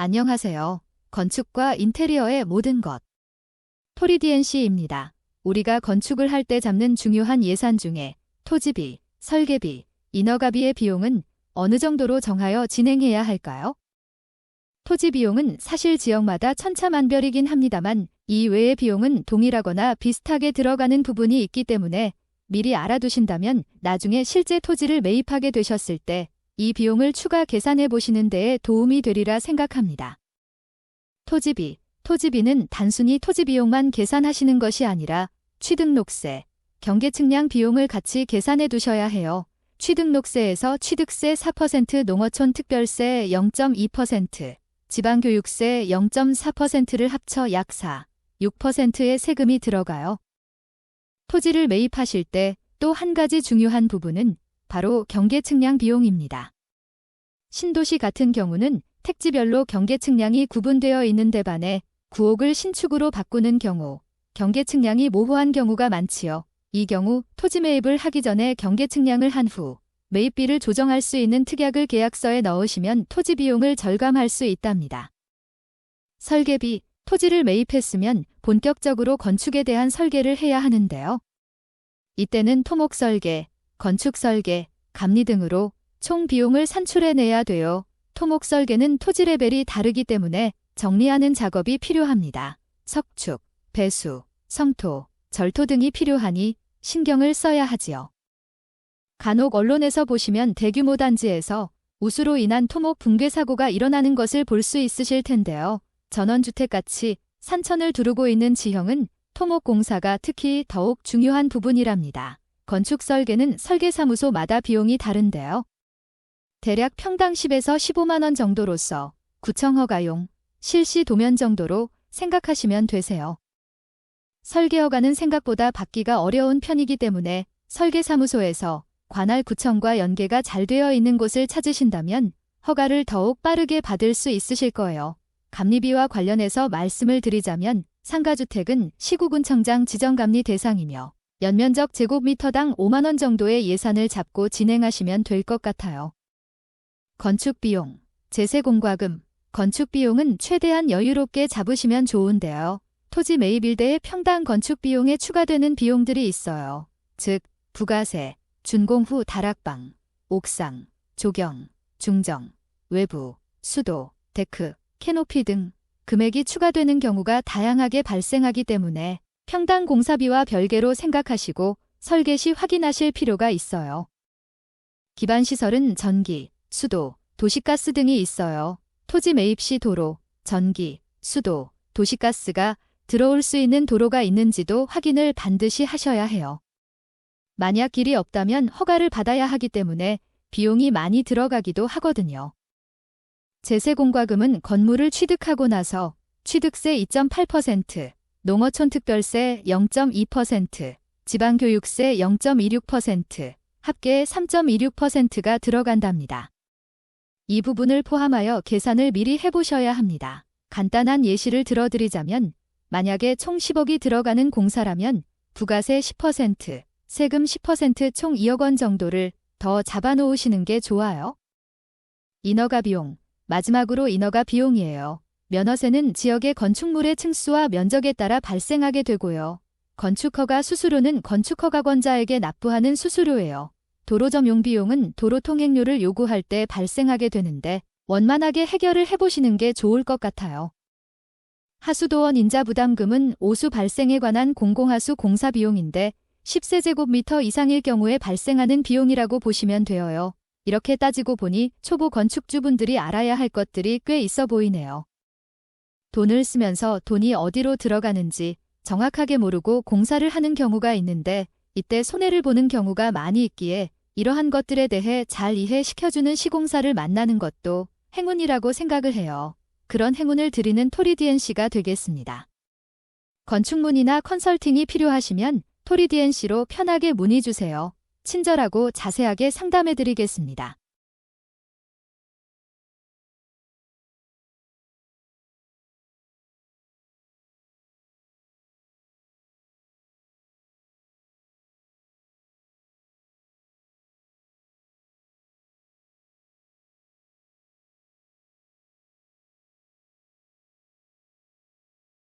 안녕하세요. 건축과 인테리어의 모든 것. 토리디엔씨입니다. 우리가 건축을 할 때 잡는 중요한 예산 중에 토지비, 설계비, 인허가비의 비용은 어느 정도로 정하여 진행해야 할까요? 토지 비용은 사실 지역마다 천차만별이긴 합니다만 이 외의 비용은 동일하거나 비슷하게 들어가는 부분이 있기 때문에 미리 알아두신다면 나중에 실제 토지를 매입하게 되셨을 때 이 비용을 추가 계산해 보시는 데에 도움이 되리라 생각합니다. 토지비, 토지비는 단순히 토지 비용만 계산하시는 것이 아니라 취득록세, 경계측량 비용을 같이 계산해 두셔야 해요. 취득록세에서 취득세 4% 농어촌 특별세 0.2%, 지방교육세 0.4%를 합쳐 약 4, 6%의 세금이 들어가요. 토지를 매입하실 때 또 한 가지 중요한 부분은 바로 경계측량 비용입니다. 신도시 같은 경우는 택지별로 경계측량이 구분되어 있는데 반해 구옥을 신축으로 바꾸는 경우 경계측량이 모호한 경우가 많지요. 이 경우 토지 매입을 하기 전에 경계측량을 한 후 매입비를 조정할 수 있는 특약을 계약서에 넣으시면 토지 비용을 절감할 수 있답니다. 설계비, 토지를 매입했으면 본격적으로 건축에 대한 설계를 해야 하는데요. 이때는 토목 설계, 건축 설계, 감리 등으로 총 비용을 산출해내야 돼요. 토목 설계는 토지 레벨이 다르기 때문에 정리하는 작업이 필요합니다. 석축, 배수, 성토, 절토 등이 필요하니 신경을 써야 하지요. 간혹 언론에서 보시면 대규모 단지에서 우수로 인한 토목 붕괴 사고가 일어나는 것을 볼 수 있으실 텐데요. 전원주택같이 산천을 두르고 있는 지형은 토목 공사가 특히 더욱 중요한 부분이랍니다. 건축 설계는 설계사무소마다 비용이 다른데요. 대략 평당 10에서 15만 원 정도로서 구청 허가용, 실시 도면 정도로 생각하시면 되세요. 설계 허가는 생각보다 받기가 어려운 편이기 때문에 설계사무소에서 관할 구청과 연계가 잘 되어 있는 곳을 찾으신다면 허가를 더욱 빠르게 받을 수 있으실 거예요. 감리비와 관련해서 말씀을 드리자면 상가주택은 시구군청장 지정감리 대상이며 연면적 제곱미터당 5만원 정도의 예산을 잡고 진행하시면 될 것 같아요. 건축비용, 제세공과금, 건축비용은 최대한 여유롭게 잡으시면 좋은데요. 토지 매입 일대의 평당 건축비용에 추가되는 비용들이 있어요. 즉, 부가세, 준공 후 다락방, 옥상, 조경, 중정, 외부, 수도, 데크, 캐노피 등 금액이 추가되는 경우가 다양하게 발생하기 때문에 평당 공사비와 별개로 생각하시고 설계 시 확인하실 필요가 있어요. 기반시설은 전기, 수도, 도시가스 등이 있어요. 토지 매입 시 도로, 전기, 수도, 도시가스가 들어올 수 있는 도로가 있는지도 확인을 반드시 하셔야 해요. 만약 길이 없다면 허가를 받아야 하기 때문에 비용이 많이 들어가기도 하거든요. 제세공과금은 건물을 취득하고 나서 취득세 2.8%, 농어촌 특별세 0.2%, 지방교육세 0.26%, 합계 3.26%가 들어간답니다. 이 부분을 포함하여 계산을 미리 해보셔야 합니다. 간단한 예시를 들어드리자면 만약에 총 10억이 들어가는 공사라면 부가세 10%, 세금 10%총 2억 원 정도를 더 잡아놓으시는 게 좋아요. 인허가 비용, 마지막으로 인허가 비용이에요. 면허세는 지역의 건축물의 층수와 면적에 따라 발생하게 되고요. 건축허가 수수료는 건축허가권자에게 납부하는 수수료예요. 도로 점용 비용은 도로 통행료를 요구할 때 발생하게 되는데 원만하게 해결을 해보시는 게 좋을 것 같아요. 하수도원 인자부담금은 오수 발생에 관한 공공하수 공사 비용인데 10세제곱미터 이상일 경우에 발생하는 비용이라고 보시면 되어요. 이렇게 따지고 보니 초보 건축주분들이 알아야 할 것들이 꽤 있어 보이네요. 돈을 쓰면서 돈이 어디로 들어가는지 정확하게 모르고 공사를 하는 경우가 있는데 이때 손해를 보는 경우가 많이 있기에 이러한 것들에 대해 잘 이해시켜주는 시공사를 만나는 것도 행운이라고 생각을 해요. 그런 행운을 드리는 토리디엔씨가 되겠습니다. 건축문이나 컨설팅이 필요하시면 토리디엔씨로 편하게 문의 주세요. 친절하고 자세하게 상담해 드리겠습니다.